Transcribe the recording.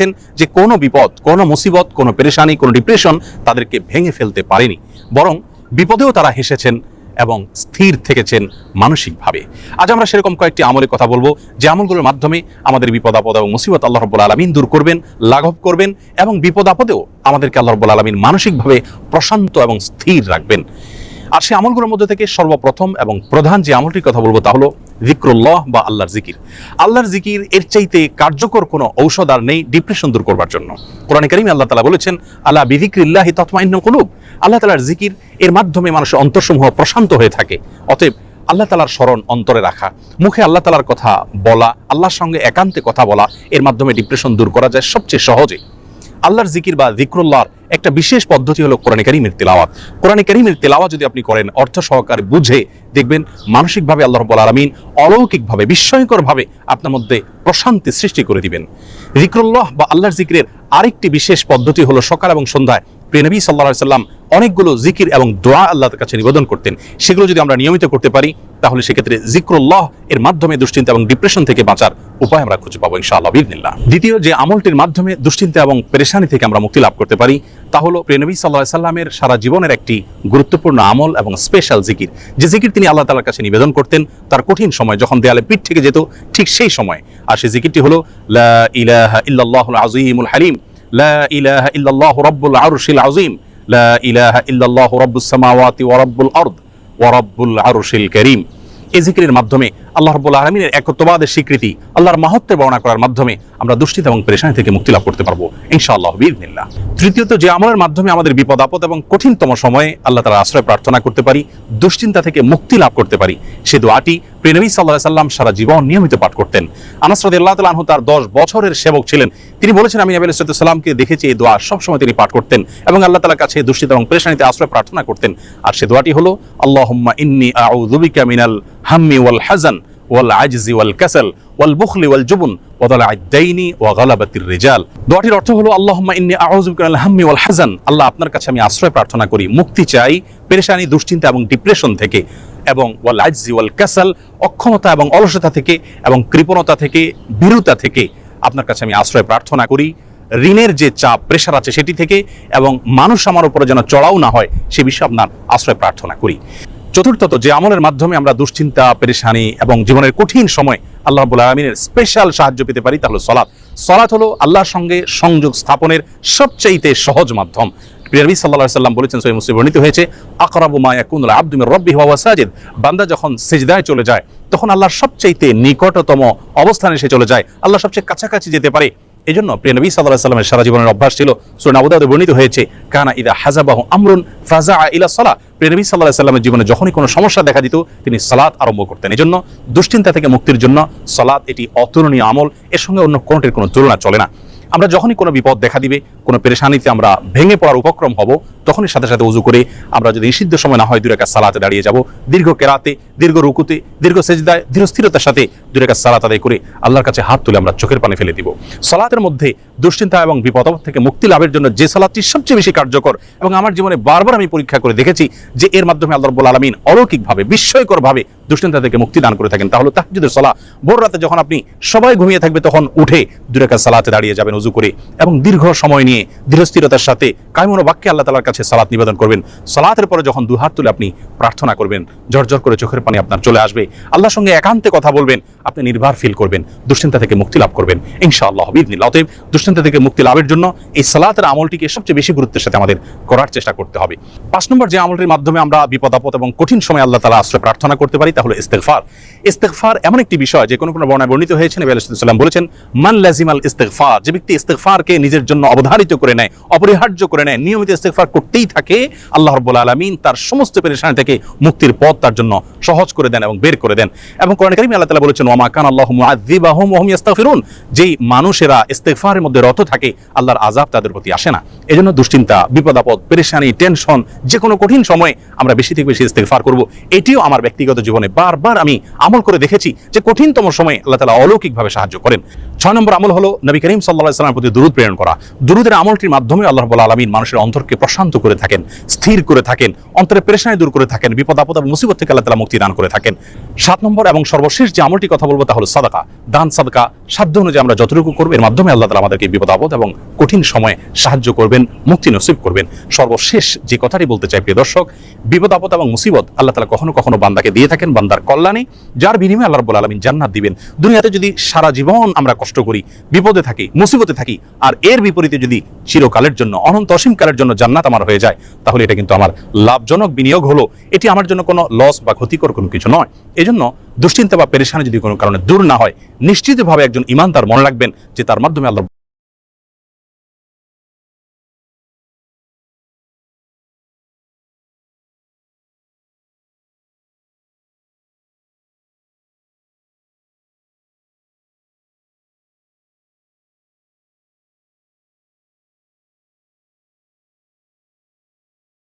দেখছেন যে কোনো বিপদ, কোনো মুসিবত, কোনো পেরেশানি, কোনো ডিপ্রেশন তাদেরকে ভেঙে ফেলতে পারেনি। বরং বিপদেও তারা হেসেছেন এবং স্থির থেকেছেন মানসিকভাবে। আজ আমরা সেরকম কয়েকটি আমলের কথা বলব। যে আমলগুলোর মাধ্যমে আমাদের বিপদ, আপদ এবং মুসিবত আল্লাহ রব্বুল আলমিন দূর করবেন, লাঘব করবেন এবং বিপদ, আপদেও আমাদেরকে আল্লাহ রব্বুল আলমিন মানসিকভাবে প্রশান্ত এবং স্থির রাখবেন। আর সেই আমলগুলোর মধ্যে থেকে সর্বপ্রথম এবং প্রধান যে আমলটির কথা বলব তা হলো জিক্রুল্লাহ বা আল্লাহর জিকির। আল্লাহর জিকির এর চাইতে কার্যকর কোনো ঔষধ আর নেই ডিপ্রেশন দূর করবার জন্য। কোরআন করিম আল্লাহ তালা বলেছেন আল্লাহ বিধিক্রিল্লাহ তৎমাইন্য কুলুব। আল্লাহ তালার জিকির এর মাধ্যমে মানুষের অন্তরসমূহ প্রশান্ত হয়ে থাকে। অতএব আল্লাহ তালার স্মরণ অন্তরে রাখা, মুখে আল্লাহ তালার কথা বলা, আল্লাহর সঙ্গে একান্তে কথা বলা এর মাধ্যমে ডিপ্রেশন দূর করা যায় সবচেয়ে সহজে। আল্লাহর জিকির বা জিক্রুল্লাহর একটা বিশেষ পদ্ধতি হলো কোরআনে কারিমের তেলাওয়াত। কোরআনে কারিমের তেলাওয়াত যদি আপনি করেন, অর্থ সহকারে বুঝে দেখবেন মানসিকভাবে আল্লাহ রব্বুল আলমিন অলৌকিকভাবে, বিস্ময়করভাবে আপনার মধ্যে প্রশান্তি সৃষ্টি করে দিবেন। জিক্রুল্লাহ বা আল্লাহর জিকিরের আরেকটি বিশেষ পদ্ধতি হলো সকাল এবং সন্ধ্যায় প্রিয়নবী সাল্লাহ সাল্লাম অনেকগুলো জিকির এবং দোয়া আল্লাহর কাছে নিবেদন করতেন। সেগুলো যদি আমরা নিয়মিত করতে পারি, তাহলে সেক্ষেত্রে জিক্রুল্লাহ এর মাধ্যমে দুশ্চিন্তা এবং ডিপ্রেশন থেকে বাঁচার উপায় আমরা খুঁজে পাবো ইনশাআল্লাহ বিদিনিল্লাহ দ্বিতীয় যে আমলটির মাধ্যমে দুশ্চিন্তা এবং পেরেশানি থেকে আমরা মুক্তি লাভ করতে পারি, তা হলো প্রিয়নবী সাল্লাহ সাল্লামের সারা জীবনের একটি গুরুত্বপূর্ণ আমল এবং স্পেশাল জিকির। যে জিকির তিনি আল্লাহ তালার কাছে নিবেদন করতেন, তার কঠিন সময় যখন দেয়ালে পিঠ থেকে যেত, ঠিক সেই সময়। আর সেই জিকিরটি হলো, লা ইলাহা আজিমুল হালিম। লা ইলাহা ইল্লাল্লাহু রাব্বুল আরশিল আযীম লা ইলাহা ইল্লাল্লাহু রাব্বুস সামাওয়াতি ওয়া রাব্বুল আরদ ওয়া রাব্বুল আরশিল কারীম এই জিকিরের মাধ্যমে আল্লাহ রব্বুল আলমিনের একত্ববাদের স্বীকৃতি, আল্লাহর মাহত্বের বর্ণনা করার মাধ্যমে আমরা দুষ্টিত এবং পেরেশানি থেকে মুক্তি লাভ করতে পারব, ইনশাআল্লাহ বিদিনিল্লাহ তৃতীয়ত, যে আমলের মাধ্যমে আমাদের বিপদ, আপদ এবং কঠিনতম সময়ে আল্লাহ তালা আশ্রয় প্রার্থনা করতে পারি, দুশ্চিন্তা থেকে মুক্তি লাভ করতে পারি, সে দোয়াটি প্রেনবী সাল্লাহ সাল্লাম সারা জীবন নিয়মিত পাঠ করতেন। আনাসরদ আল্লাহ তালাহু তার দশ বছরের সেবক ছিলেন। তিনি বলেছেন, আমি নবী সাল্লামকে দেখেছি, এই দোয়া সবসময় তিনি পাঠ করতেন এবং আল্লাহ তালার কাছে দুশ্চিন্তা এবং পেরেশানিতে আশ্রয় প্রার্থনা করতেন। আর সে দোয়াটি হলো, আল্লাহুম্মা ইন্নি আউযুবিকা মিনাল হাম্মি ওয়াল হাজান ওয়াল আজজি ওয়াল কাসাল ওয়াল বুখলি ওয়াল জুবুন ওয়াদাল আদাইনি ওয়া গালাবাতির রিজাল দোয়াটির অর্থ হলো, আল্লাহুম্মা ইন্নী আউযু বিকা মিনাল হাম্মি ওয়াল আল্লাহ আপনার কাছে আমি আশ্রয় প্রার্থনা করি, মুক্তি চাই, পেরেশানি, দুশ্চিন্তা এবং ডিপ্রেশন থেকে। এবং ওয়াল আজজি ওয়াল অক্ষমতা এবং অলসতা থেকে এবং কৃপণতা থেকে ভীরুতা থেকে আপনার কাছে আমি আশ্রয় প্রার্থনা করি। ঋণের যে চাপ প্রেশার আছে সেটি থেকে এবং মানুষ আমার উপরে যেন চড়াও না হয়, সে বিষয়ে আপনার আশ্রয় প্রার্থনা করি। চতুর্থত যে আমলের মাধ্যমে আমরা দুশ্চিন্তা, পেরেশানি এবং জীবনের কঠিন সময় আল্লাহ রাব্বুল আলমিনের স্পেশাল সাহায্য পেতে পারি তাহলে সলাৎ। সলাৎ হলো আল্লাহর সঙ্গে সংযোগ স্থাপনের সবচাইতে সহজ মাধ্যম। প্রিয়নবী সাল্লাল্লাহু সাল্লাম বলেছেন সহি মুসলিম বর্ণিত হয়েছে, আকরাবু মা ইয়াকুনুল আবদু মির রাব্বিহি ওয়া হুয়া সাজিদ। বান্দা যখন সিজদায় চলে যায়, তখন আল্লাহর সবচাইতে নিকটতম অবস্থানে সে চলে যায়। আল্লাহ সবচেয়ে কাছাকাছি যেতে পারে। এই জন্য প্রিয় নবী সাল্লাহ সাল্লামের সারা জীবনের অভ্যাস ছিল সুরান আবুদাউদে বর্ণিত হয়েছে, কানা ইদা হাজাবাহু আমরুন ফাজা ইলা সালা প্রিয় নবী সাল্লাহ সাল্লামের জীবনে যখনই কোনো সমস্যা দেখা দিত, তিনি সালাত আরম্ভ করতেন। এই জন্য দুশ্চিন্তা থেকে মুক্তির জন্য সালাত এটি অতুলনীয় আমল, এর সঙ্গে অন্য কোনটির কোনো তুলনা চলে না। আমরা যখনই কোনো বিপদ দেখা দিবে কোনো পেরেশানিতে আমরা ভেঙে পড়ার উপক্রম হব, তখনই সাথে সাথে উজু করে আমরা যদি নিষিদ্ধ সময় না হয় দুরেকা সালাতে দাঁড়িয়ে যাব। দীর্ঘ কেরাতে, দীর্ঘ রুকুতে, দীর্ঘ সেজদায়, দীর্ঘ স্থিরতার সাথে দুরেকা সালাত আদায় করে আল্লাহর কাছে হাত তুলে আমরা চোখের পানি ফেলে দিব। সালাতের মধ্যে দুশ্চিন্তা এবং বিপদ থেকে মুক্তি লাভের জন্য যে সালাদটি সবচেয়ে বেশি কার্যকর এবং আমার জীবনে বারবার আমি পরীক্ষা করে দেখেছি যে এর মাধ্যমে আল্লাহ রব্বুল আলমিন অলৌকিকভাবে, বিস্ময়করভাবে দুশ্চিন্তা থেকে মুক্তি দান করে থাকেন। তাহলে তাহজুদের সলা ভোর রাতে যখন আপনি সবাই ঘুমিয়ে থাকবে তখন উঠে দুরেকা সালাতে দাঁড়িয়ে যাবেন উজু করে এবং দীর্ঘ সময় নিয়ে দৃঢ়স্থিরতার সাথে কায়মনো বাক্যে আল্লাহ তালার কাছে সালাত নিবেদন করবেন। সালাতের পরে যখন দু হাত তুলে আপনি প্রার্থনা করবেন, ঝরঝর করে চোখের পানি আপনার চলে আসবে। আল্লাহর সঙ্গে একান্তে কথা বলবেন, আপনি নির্ভর ফিল করবেন, দুশ্চিন্তা থেকে মুক্তি লাভ করবেন। ইনশাআল্লাহ বিদিনিল্লাহ অতএব দুশ্চিন্তা থেকে মুক্তি লাভের জন্য এই সালাতের আমলটিকে সবচেয়ে বেশি গুরুত্বের সাথে আমাদের করার চেষ্টা করতে হবে। পাঁচ নম্বর যে আমলটির মাধ্যমে আমরা বিপদ, আপদ এবং কঠিন সময় আল্লাহ তালা আশ্রয় প্রার্থনা করতে পারি, তা হলো ইস্তেকফার ইস্তেগফার এমন একটি বিষয়, যে কোনো কোনো বর্ণায় বর্ণিত হয়েছে, নবী আলাইহিস সালাম বলেছেন, মান লাজিমাল ইস্তেগফার যে ব্যক্তি ইস্তেগফারকে নিজের জন্য অবধারিত করে নেয়, অপরিহার্য করে নেয়, নিয়মিত ইস্তেকফার করতেই থাকে। আল্লাহ রব্বুল আলমিন তার সমস্ত পেরেশানি থেকে মুক্তির পথ তার জন্য সহজ করে দেন এবং বের করে দেন। এবং কোরআন কারীমে আল্লাহ তাআলা বলেছেন ওমা কান আল্লাহু মুআযযিবাহুম ওয়া হুম যেই মানুষেরা ইস্তেগফারের মধ্যে রত থাকে, আল্লাহর আযাব তাদের প্রতি আসে না। এজন্য দুশ্চিন্তা, বিপদ আপদ, পেরেশানি, টেনশন যে কোনো কঠিন সময়ে আমরা বেশি থেকে বেশি ইস্তেগফার করব। এটিও আমার ব্যক্তিগত জীবনে বারবার আমি আমল করে দেখেছি যে কঠিনতম সময়ে আল্লাহ তাআলা অলৌকিকভাবে সাহায্য করেন। ছয় নম্বর আমল হলো নবী করিম সাল্লাল্লাহু আলাইহি সাল্লামের প্রতি দুরূদ প্রেরণ করা। দুরুদের আমলটির মাধ্যমে আল্লাহ রাব্বুল আলামিন মানুষের অন্তরকে প্রশান্ত করে থাকেন, স্থির করে থাকেন, অন্তরে পেরেশানি দূর করে থাকেন, বিপদ আপদ এবং মুসিবত থেকে আল্লাহ তাআলা মুক্তি দান করে থাকেন। সাত নম্বর এবং সর্বশেষ যে আমলটি কথা বলব তা হলো সাদাকা। দান সাদকা সাধ্য অনুযায়ী আমরা যতটুকু করব, এর মাধ্যমে আল্লাহ তালা আমাদেরকে বিপদ, আপদ এবং কঠিন সময়ে সাহায্য করবেন, মুক্তি নসিব করবেন। সর্বশেষ যে কথাটি বলতে চাই, প্রিয় দর্শক, বিপদ, আপদ এবং মুসিবত আল্লাহ তালা কখনো কখনো বান্দাকে দিয়ে থাকেন, বান্দার কল্যাণে, যার বিনিময়ে আল্লাহ রব্বুল আলমিন জান্নাত দিবেন। দুনিয়াতে যদি সারা জীবন আমরা কষ্ট করি, বিপদে থাকি, মুসিবতে থাকি, আর এর বিপরীতে যদি চিরকালের জন্য, অনন্ত অসীমকালের জন্য জান্নাত আমার হয়ে যায়, তাহলে এটা কিন্তু আমার লাভজনক বিনিয়োগ হলো। এটি আমার জন্য কোনো লস বা ক্ষতিকর কোনো কিছু নয়। এজন্য দুশ্চিন্তা বা পেরেশানি যদি কোনো কারণে দূর না হয়, নিশ্চিতভাবে একজন ইমানদার মনে রাখবেন যে তার মাধ্যমে আল্লাহ